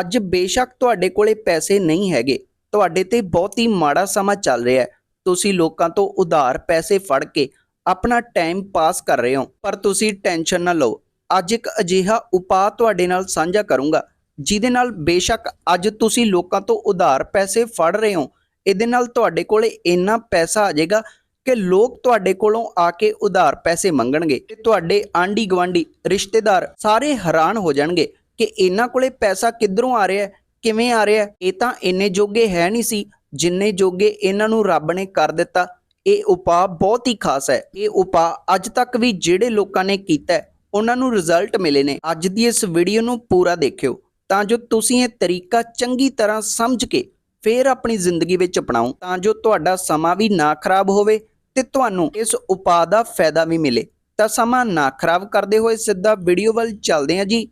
ਅੱਜ ਬੇਸ਼ੱਕ ਤੁਹਾਡੇ ਕੋਲੇ ਪੈਸੇ ਨਹੀਂ ਹੈਗੇ। ਤੁਹਾਡੇ ਤੇ ਬਹੁਤ ਹੀ ਮਾੜਾ ਸਮਾਂ ਚੱਲ ਰਿਹਾ ਹੈ। ਤੁਸੀਂ ਲੋਕਾਂ ਤੋਂ ਉਧਾਰ ਪੈਸੇ ਫੜ ਕੇ ਆਪਣਾ ਟਾਈਮ ਪਾਸ ਕਰ ਰਹੇ ਹੋ। ਪਰ ਤੁਸੀਂ ਟੈਨਸ਼ਨ ਨਾ ਲਓ। ਅੱਜ ਇੱਕ ਅਜਿਹਾ ਉਪਾਅ ਤੁਹਾਡੇ ਨਾਲ ਸਾਂਝਾ ਕਰੂੰਗਾ, ਜਿਹਦੇ ਨਾਲ ਬੇਸ਼ੱਕ ਅੱਜ ਤੁਸੀਂ ਲੋਕਾਂ ਤੋਂ ਉਧਾਰ ਪੈਸੇ ਫੜ ਰਹੇ ਹੋ। ਇਹਦੇ ਨਾਲ ਤੁਹਾਡੇ ਕੋਲੇ ਇੰਨਾ ਪੈਸਾ ਆ ਜਾਏਗਾ ਕਿ ਲੋਕ ਤੁਹਾਡੇ ਕੋਲੋਂ ਆ ਕੇ ਉਧਾਰ ਪੈਸੇ ਮੰਗਣਗੇ ਤੇ ਤੁਹਾਡੇ ਆਂਢੀ ਗਵਾਂਢੀ ਰਿਸ਼ਤੇਦਾਰ ਸਾਰੇ ਹੈਰਾਨ ਹੋ ਜਾਣਗੇ। ਕਿ ਇਹਨਾਂ ਕੋਲੇ ਪੈਸਾ ਕਿੱਧਰੋਂ ਆ ਰਿਹਾ ਕਿਵੇਂ ਆ ਰਿਹਾ ਇਹ ਤਾਂ ਇੰਨੇ ਜੋਗੇ ਹੈ ਨਹੀਂ ਸੀ, ਜਿੰਨੇ ਜੋਗੇ ਇਹਨਾਂ ਨੂੰ ਰੱਬ ਨੇ ਕਰ ਦਿੱਤਾ। ਇਹ ਉਪਾਅ ਬਹੁਤ ਹੀ ਖਾਸ ਹੈ। ਇਹ ਉਪਾਅ ਅੱਜ ਤੱਕ ਵੀ ਜਿਹੜੇ ਲੋਕਾਂ ਨੇ ਕੀਤਾ ਉਹਨਾਂ ਨੂੰ ਰਿਜ਼ਲਟ ਮਿਲੇ ਨੇ। ਅੱਜ ਦੀ ਇਸ ਵੀਡੀਓ ਨੂੰ ਪੂਰਾ ਦੇਖਿਓ, ਤਾਂ ਜੋ ਤੁਸੀਂ ਇਹ ਤਰੀਕਾ ਚੰਗੀ ਤਰ੍ਹਾਂ ਸਮਝ ਕੇ ਫੇਰ ਆਪਣੀ ਜ਼ਿੰਦਗੀ ਵਿੱਚ ਅਪਣਾਓ, ਤਾਂ ਜੋ ਤੁਹਾਡਾ ਸਮਾਂ ਵੀ ਨਾ ਖਰਾਬ ਹੋਵੇ ਤੇ ਤੁਹਾਨੂੰ ਇਸ ਉਪਾਅ ਦਾ ਫਾਇਦਾ ਵੀ ਮਿਲੇ। ਤਾਂ ਸਮਾਂ ਨਾ ਖਰਾਬ ਕਰਦੇ ਹੋਏ ਸਿੱਧਾ ਵੀਡੀਓ ਵੱਲ ਚੱਲਦੇ ਹਾਂ ਜੀ।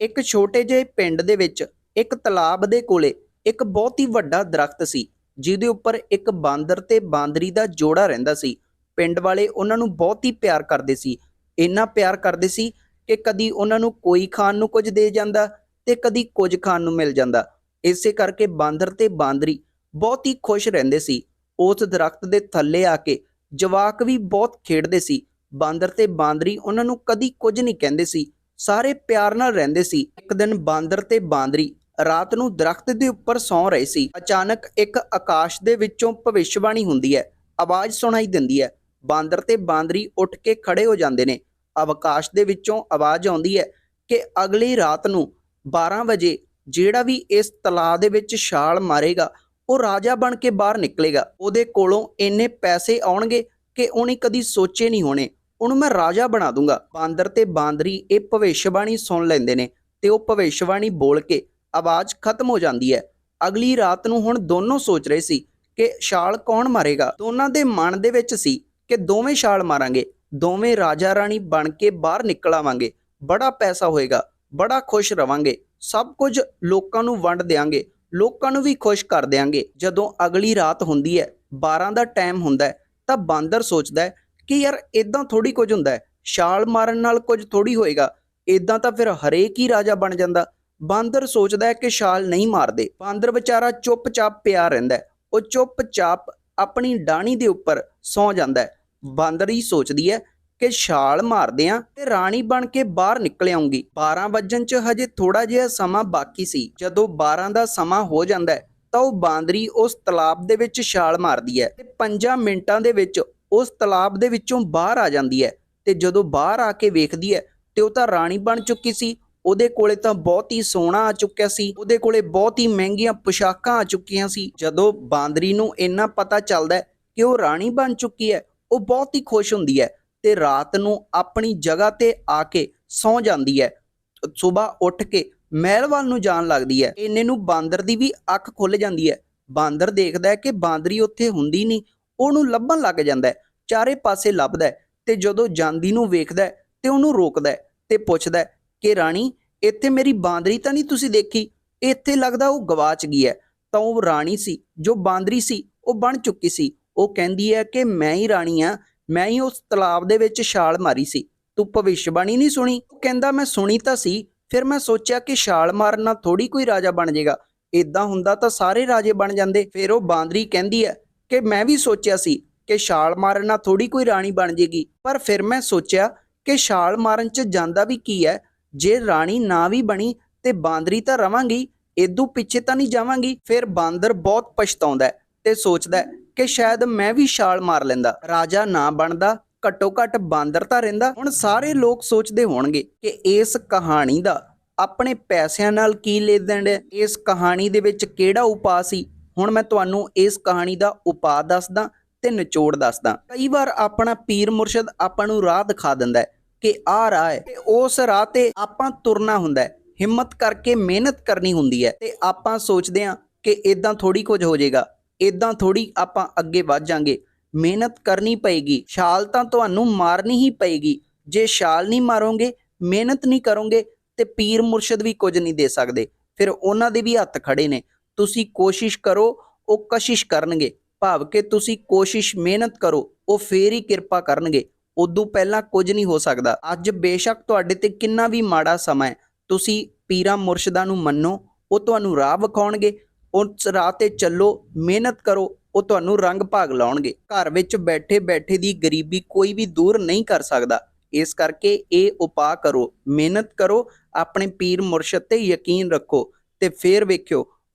ਇੱਕ ਛੋਟੇ ਜਿਹੇ ਪਿੰਡ ਦੇ ਵਿੱਚ ਇੱਕ ਤਲਾਬ ਦੇ ਕੋਲੇ ਇੱਕ ਬਹੁਤ ਹੀ ਵੱਡਾ ਦਰਖਤ ਸੀ, ਜਿਹਦੇ ਉੱਪਰ ਇੱਕ ਬਾਂਦਰ ਤੇ ਬਾਂਦਰੀ ਦਾ ਜੋੜਾ ਰਹਿੰਦਾ ਸੀ। ਪਿੰਡ ਵਾਲੇ ਉਹਨਾਂ ਨੂੰ ਬਹੁਤ ਹੀ ਪਿਆਰ ਕਰਦੇ ਸੀ। ਇੰਨਾ ਪਿਆਰ ਕਰਦੇ ਸੀ ਕਿ ਕਦੀ ਉਹਨਾਂ ਨੂੰ ਕੋਈ ਖਾਣ ਨੂੰ ਕੁਝ ਦੇ ਜਾਂਦਾ ਤੇ ਕਦੀ ਕੁਝ ਖਾਣ ਨੂੰ ਮਿਲ ਜਾਂਦਾ। ਇਸੇ ਕਰਕੇ ਬਾਂਦਰ ਤੇ ਬਾਂਦਰੀ ਬਹੁਤ ਹੀ ਖੁਸ਼ ਰਹਿੰਦੇ ਸੀ। ਉਸ ਦਰਖਤ ਦੇ ਥੱਲੇ ਆ ਕੇ ਜਵਾਕ ਵੀ ਬਹੁਤ ਖੇਡਦੇ ਸੀ। ਬਾਂਦਰ ਤੇ ਬਾਂਦਰੀ ਉਹਨਾਂ ਨੂੰ ਕਦੀ ਕੁਝ ਨਹੀਂ ਕਹਿੰਦੇ ਸੀ। ਸਾਰੇ ਪਿਆਰ ਨਾਲ ਰਹਿੰਦੇ ਸੀ। ਇੱਕ ਦਿਨ ਬਾਂਦਰ ਤੇ ਬਾਂਦਰੀ ਰਾਤ ਨੂੰ ਦਰਖਤ ਦੇ ਉੱਪਰ ਸੌਂ ਰਹੇ ਸੀ। ਅਚਾਨਕ ਇੱਕ ਆਕਾਸ਼ ਦੇ ਵਿੱਚੋਂ ਭਵਿੱਖਬਾਣੀ ਹੁੰਦੀ ਹੈ। ਆਵਾਜ਼ ਸੁਣਾਈ ਦਿੰਦੀ ਹੈ। ਬਾਂਦਰ ਤੇ ਬਾਂਦਰੀ ਉੱਠ ਕੇ ਖੜੇ ਹੋ ਜਾਂਦੇ ਨੇ। ਆਕਾਸ਼ ਦੇ ਵਿੱਚੋਂ ਆਵਾਜ਼ ਆਉਂਦੀ ਹੈ ਕਿ ਅਗਲੀ ਰਾਤ ਨੂੰ 12 ਵਜੇ ਜਿਹੜਾ ਵੀ ਇਸ ਤਲਾਅ ਦੇ ਵਿੱਚ ਛਾਲ ਮਾਰੇਗਾ, ਉਹ ਰਾਜਾ ਬਣ ਕੇ ਬਾਹਰ ਨਿਕਲੇਗਾ। ਉਹਦੇ ਕੋਲੋਂ ਇੰਨੇ ਪੈਸੇ ਆਉਣਗੇ ਕਿ ਉਹਨੇ ਕਦੀ ਸੋਚੇ ਨਹੀਂ ਹੋਣੇ। ਉਹਨੂੰ ਮੈਂ ਰਾਜਾ ਬਣਾ ਦੂੰਗਾ। ਬਾਂਦਰ ਤੇ ਬਾਂਦਰੀ ਇਹ ਭਵਿੱਖਬਾਣੀ ਸੁਣ ਲੈਂਦੇ ਨੇ ਤੇ ਉਹ ਭਵਿੱਖਬਾਣੀ ਬੋਲ ਕੇ ਆਵਾਜ਼ ਖਤਮ ਹੋ ਜਾਂਦੀ ਹੈ। ਅਗਲੀ ਰਾਤ ਨੂੰ ਹੁਣ ਦੋਨੋਂ ਸੋਚ ਰਹੇ ਸੀ ਕਿ ਛਾਲ ਕੌਣ ਮਾਰੇਗਾ। ਦੋਨਾਂ ਦੇ ਮਨ ਦੇ ਵਿੱਚ ਸੀ ਕਿ ਦੋਵੇਂ ਛਾਲ ਮਾਰਾਂਗੇ, ਦੋਵੇਂ ਰਾਜਾ ਰਾਣੀ ਬਣ ਕੇ ਬਾਹਰ ਨਿਕਲ ਆਵਾਂਗੇ ਬੜਾ ਪੈਸਾ ਹੋਏਗਾ, ਬੜਾ ਖੁਸ਼ ਰਵਾਂਗੇ, ਸਭ ਕੁਝ ਲੋਕਾਂ ਨੂੰ ਵੰਡ ਦੇਾਂਗੇ ਲੋਕਾਂ ਨੂੰ ਵੀ ਖੁਸ਼ ਕਰ ਦੇਾਂਗੇ ਜਦੋਂ ਅਗਲੀ ਰਾਤ ਹੁੰਦੀ ਹੈ 12 ਦਾ ਟਾਈਮ ਹੁੰਦਾ ਤਾਂ ਬਾਂਦਰ ਸੋਚਦਾ ਹੈ ਕਿ ਯਾਰ ਇਦਾਂ ਥੋੜੀ ਕੁਝ ਹੁੰਦਾ ਹੈ, ਛਾਲ ਮਾਰਨ ਨਾਲ ਕੁਝ ਥੋੜੀ ਹੋਏਗਾ ਇਦਾਂ ਤਾਂ ਫਿਰ ਹਰੇਕ ਹੀ ਰਾਜਾ ਬਣ ਜਾਂਦਾ। ਬਾਂਦਰ ਸੋਚਦਾ ਹੈ ਕਿ ਛਾਲ ਨਹੀਂ ਮਾਰਦੇ। ਬਾਂਦਰ ਵਿਚਾਰਾ ਚੁੱਪਚਾਪ ਪਿਆ ਰਹਿੰਦਾ ਉਹ ਚੁੱਪਚਾਪ ਆਪਣੀ ਡਾਣੀ ਦੇ ਉੱਪਰ ਸੌ ਜਾਂਦਾ ਹੈ। ਬਾਂਦਰ ਹੀ ਸੋਚਦੀ ਹੈ ਕਿ ਛਾਲ ਮਾਰਦੇ ਆ ਤੇ ਰਾਣੀ ਬਣ ਕੇ ਬਾਹਰ ਨਿਕਲ ਆਉਂਗੀ 12 ਵਜਣ ਚ ਹਜੇ ਥੋੜਾ ਜਿਹਾ ਸਮਾਂ ਬਾਕੀ ਸੀ। ਜਦੋਂ 12 ਦਾ ਸਮਾਂ ਹੋ ਜਾਂਦਾ ਹੈ ਤਾਂ ਉਹ ਬਾਂਦਰੀ ਉਸ ਤਲਾਬ ਦੇ ਵਿੱਚ ਛਾਲ ਮਾਰਦੀ ਹੈ ਤੇ 5 ਮਿੰਟਾਂ ਦੇ ਵਿੱਚ ਉਸ ਤਲਾਬ ਦੇ ਵਿੱਚੋਂ ਬਾਹਰ ਆ ਜਾਂਦੀ ਹੈ ਤੇ ਜਦੋਂ ਬਾਹਰ ਆ ਕੇ ਵੇਖਦੀ ਹੈ ਤੇ ਉਹ ਤਾਂ ਰਾਣੀ ਬਣ ਚੁੱਕੀ ਸੀ, ਉਹਦੇ ਕੋਲੇ ਤਾਂ ਬਹੁਤ ਹੀ ਸੋਨਾ ਆ ਚੁੱਕਿਆ ਸੀ, ਉਹਦੇ ਕੋਲੇ ਬਹੁਤ ਹੀ ਮਹਿੰਗੀਆਂ ਪੁਸ਼ਾਕਾਂ ਆ ਚੁੱਕੀਆਂ ਸੀ। ਜਦੋਂ ਬਾਂਦਰੀ ਨੂੰ ਇੰਨਾ ਪਤਾ ਚੱਲਦਾ ਕਿ ਉਹ ਰਾਣੀ ਬਣ ਚੁੱਕੀ ਹੈ, ਉਹ ਬਹੁਤ ਹੀ ਖੁਸ਼ ਹੁੰਦੀ ਹੈ ਤੇ ਰਾਤ ਨੂੰ ਆਪਣੀ ਜਗ੍ਹਾ ਤੇ ਆ ਕੇ ਸੌਂ ਜਾਂਦੀ ਹੈ। ਸਵੇਰ ਉੱਠ ਕੇ ਮਹਿਲ ਵੱਲ ਨੂੰ ਜਾਣ ਲੱਗਦੀ ਹੈ। ਇੰਨੇ ਨੂੰ ਬਾਂਦਰ ਦੀ ਵੀ ਅੱਖ ਖੁੱਲ ਜਾਂਦੀ ਹੈ। ਬਾਂਦਰ ਦੇਖਦਾ ਹੈ ਕਿ ਬਾਂਦਰੀ ਉੱਥੇ ਹੁੰਦੀ ਨਹੀਂ ਉਹਨੂੰ ਲੱਭਣ ਲੱਗ ਜਾਂਦਾ ਚਾਰੇ ਪਾਸੇ ਲੱਭਦਾ ਤੇ ਜਦੋਂ ਜਾਂਦੀ ਨੂੰ ਵੇਖਦਾ ਤੇ ਉਹਨੂੰ ਰੋਕਦਾ ਤੇ ਪੁੱਛਦਾ ਕਿ ਰਾਣੀ, ਇੱਥੇ ਮੇਰੀ ਬਾਂਦਰੀ ਤਾਂ ਨਹੀਂ ਤੁਸੀਂ ਦੇਖੀ? ਇੱਥੇ ਲੱਗਦਾ ਉਹ ਗਵਾਚ ਗਈ ਹੈ। ਤਾਂ ਉਹ ਰਾਣੀ ਸੀ, ਜੋ ਬਾਂਦਰੀ ਸੀ, ਉਹ ਬਣ ਚੁੱਕੀ ਸੀ। ਉਹ ਕਹਿੰਦੀ ਹੈ ਕਿ ਮੈਂ ਹੀ ਰਾਣੀ ਆ ਮੈਂ ਹੀ ਉਸ ਤਲਾਬ ਦੇ ਵਿੱਚ ਛਾਲ ਮਾਰੀ ਸੀ। ਤੂੰ ਭਵਿੱਖਬਾਣੀ ਨਹੀਂ ਸੁਣੀ? ਉਹ ਕਹਿੰਦਾ, ਮੈਂ ਸੁਣੀ ਤਾਂ ਸੀ, ਫਿਰ ਮੈਂ ਸੋਚਿਆ ਕਿ ਛਾਲ ਮਾਰਨ ਨਾਲ ਥੋੜੀ ਕੋਈ ਰਾਜਾ ਬਣ ਜਾਏਗਾ ਇਦਾਂ ਹੁੰਦਾ ਤਾਂ ਸਾਰੇ ਰਾਜੇ ਬਣ ਜਾਂਦੇ। ਫਿਰ ਉਹ ਬਾਂਦਰੀ ਕਹਿੰਦੀ ਹੈ ਕਿ ਮੈਂ ਵੀ ਸੋਚਿਆ ਸੀ ਕਿ ਛਾਲ ਮਾਰਨ ਨਾਲ ਥੋੜੀ ਕੋਈ ਰਾਣੀ ਬਣ ਜੇਗੀ, ਪਰ ਫਿਰ ਮੈਂ ਸੋਚਿਆ ਕਿ ਛਾਲ ਮਾਰਨ 'ਚ ਜਾਂਦਾ ਵੀ ਕੀ ਹੈ ਜੇ ਰਾਣੀ ਨਾ ਵੀ ਬਣੀ ਤੇ ਬਾਂਦਰੀ ਤਾਂ ਰਵਾਂਗੀ ਇਦੋਂ ਪਿੱਛੇ ਤਾਂ ਨਹੀਂ ਜਾਵਾਂਗੀ, ਫਿਰ ਬਾਂਦਰ ਬਹੁਤ ਪਛਤਾਉਂਦਾ ਤੇ ਸੋਚਦਾ ਕਿ ਸ਼ਾਇਦ ਮੈਂ ਵੀ ਛਾਲ ਮਾਰ ਲੈਂਦਾ। ਰਾਜਾ ਨਾ ਬਣਦਾ, ਘੱਟੋ ਘੱਟ ਬਾਂਦਰ ਤਾਂ ਰਹਿੰਦਾ। ਹੁਣ ਸਾਰੇ ਲੋਕ ਸੋਚਦੇ ਹੋਣਗੇ ਕਿ ਇਸ ਕਹਾਣੀ ਦਾ ਆਪਣੇ ਪੈਸਿਆਂ ਨਾਲ ਕੀ ਲੈਣ ਹੈ ਇਸ ਕਹਾਣੀ ਦੇ ਵਿੱਚ ਕਿਹੜਾ ਉਪਾਅ ਸੀ? ਹੁਣ ਮੈਂ ਤੁਹਾਨੂੰ ਇਸ ਕਹਾਣੀ ਦਾ ਉਪਾਅ ਦੱਸਦਾ ਤੇ ਨਿਚੋੜ ਦੱਸਦਾ। ਕਈ ਵਾਰ ਆਪਣਾ ਪੀਰ ਮੁਰਸ਼ਦ ਆਪਾਂ ਨੂੰ ਰਾਹ ਦਿਖਾ ਦਿੰਦਾ ਹੈ ਕਿ ਆਹ ਰਾਹ ਹੈ ਤੇ ਉਸ ਰਾਹ ਤੇ ਆਪਾਂ ਤੁਰਨਾ ਹੁੰਦਾ ਹੈ। ਹਿੰਮਤ ਕਰਕੇ ਮਿਹਨਤ ਕਰਨੀ ਹੁੰਦੀ ਹੈ ਤੇ ਆਪਾਂ ਸੋਚਦੇ ਹਾਂ ਕਿ ਇਦਾਂ ਥੋੜੀ ਕੁਝ ਹੋ ਜਾਏਗਾ ਇਦਾਂ ਥੋੜੀ ਆਪਾਂ ਅੱਗੇ ਵੱਧ ਜਾਾਂਗੇ। ਮਿਹਨਤ ਕਰਨੀ ਪਏਗੀ, ਛਾਲ ਤਾਂ ਤੁਹਾਨੂੰ ਮਾਰਨੀ ਹੀ ਪਏਗੀ। ਜੇ ਛਾਲ ਨਹੀਂ ਮਾਰੋਗੇ, ਮਿਹਨਤ ਨਹੀਂ ਕਰੋਗੇ ਤੇ ਪੀਰ ਮੁਰਸ਼ਦ ਵੀ ਕੁਝ ਨਹੀਂ ਦੇ ਸਕਦੇ। ਫਿਰ ਉਹਨਾਂ ਦੇ ਵੀ ਹੱਥ ਖੜੇ ਨੇ। ਤੁਸੀਂ ਕੋਸ਼ਿਸ਼ ਕਰੋ, ਉਹ ਕਸ਼ਿਸ਼ ਕਰਨਗੇ। ਭਾਵ ਕਿ ਤੁਸੀਂ ਕੋਸ਼ਿਸ਼ ਮਿਹਨਤ ਕਰੋ, ਉਹ ਫੇਰ ਹੀ ਕਿਰਪਾ ਕਰਨਗੇ। ਉਦੋਂ ਪਹਿਲਾਂ ਕੁਝ ਨਹੀਂ ਹੋ ਸਕਦਾ। ਅੱਜ ਬੇਸ਼ੱਕ ਤੁਹਾਡੇ ਤੇ ਕਿੰਨਾ ਵੀ ਮਾੜਾ ਸਮਾਂ ਹੈ, ਤੁਸੀਂ ਪੀਰਾਂ ਮੁਰਸ਼ਿਦਾਂ ਨੂੰ ਮੰਨੋ, ਉਹ ਤੁਹਾਨੂੰ ਰਾਹ ਵਿਖਾਉਣਗੇ। ਉਸ ਰਾਹ ਤੇ ਚੱਲੋ, ਮਿਹਨਤ ਕਰੋ, ਉਹ ਤੁਹਾਨੂੰ ਰੰਗ ਭਾਗ ਲਾਉਣਗੇ। ਘਰ ਵਿੱਚ ਬੈਠੇ ਬੈਠੇ ਦੀ ਗਰੀਬੀ ਕੋਈ ਵੀ ਦੂਰ ਨਹੀਂ ਕਰ ਸਕਦਾ। ਇਸ ਕਰਕੇ ਇਹ ਉਪਾਅ ਕਰੋ, ਮਿਹਨਤ ਕਰੋ, ਆਪਣੇ ਪੀਰ ਮੁਰਸ਼ਦ ਤੇ ਯਕੀਨ ਰੱਖੋ ਤੇ ਫੇਰ ਵੇਖਿਓ